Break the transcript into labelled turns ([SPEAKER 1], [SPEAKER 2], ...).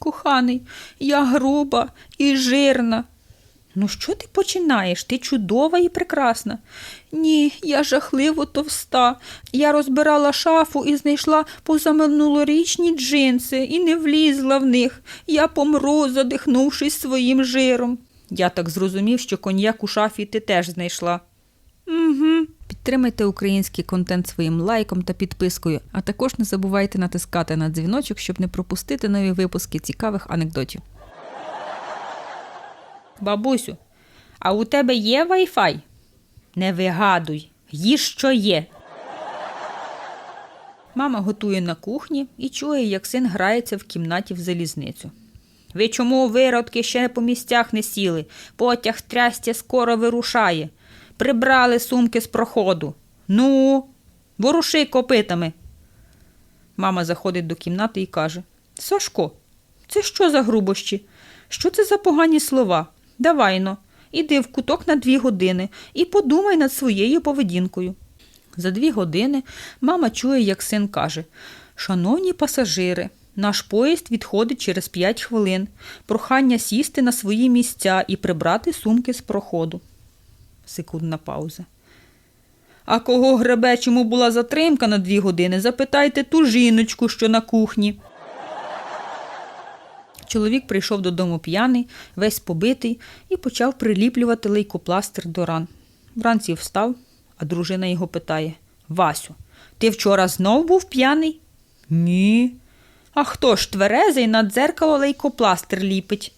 [SPEAKER 1] Коханий, я груба і жирна. Ну, що ти починаєш? Ти чудова і прекрасна. Ні, я жахливо товста. Я розбирала шафу і знайшла позаминулорічні джинси і не влізла в них. Я помру, задихнувшись своїм жиром. Я так зрозумів, що коньяк у шафі ти теж знайшла. Угу. Підтримайте український контент своїм лайком та підпискою, а також не забувайте натискати на дзвіночок, щоб не пропустити нові випуски цікавих анекдотів. Бабусю, а у тебе є Wi-Fi? Не вигадуй, їж що є. Мама готує на кухні і чує, як син грається в кімнаті в залізницю. Ви чому виродки ще по місцях не сіли? Потяг трястя скоро вирушає. Прибрали сумки з проходу. Ну, воруши копитами. Мама заходить до кімнати і каже: Сашко, це що за грубощі? Що це за погані слова? Давай но, іди в куток на дві години і подумай над своєю поведінкою. За дві години мама чує, як син каже: Шановні пасажири, наш поїзд відходить через п'ять хвилин. Прохання сісти на свої місця і прибрати сумки з проходу. Секундна пауза. А кого гребе, чому була затримка на дві години, запитайте ту жіночку, що на кухні. Чоловік прийшов додому п'яний, весь побитий, і почав приліплювати лейкопластир до ран. Вранці встав, а дружина його питає: Васю, ти вчора знов був п'яний? Ні. А хто ж тверезий на дзеркало лейкопластир ліпить?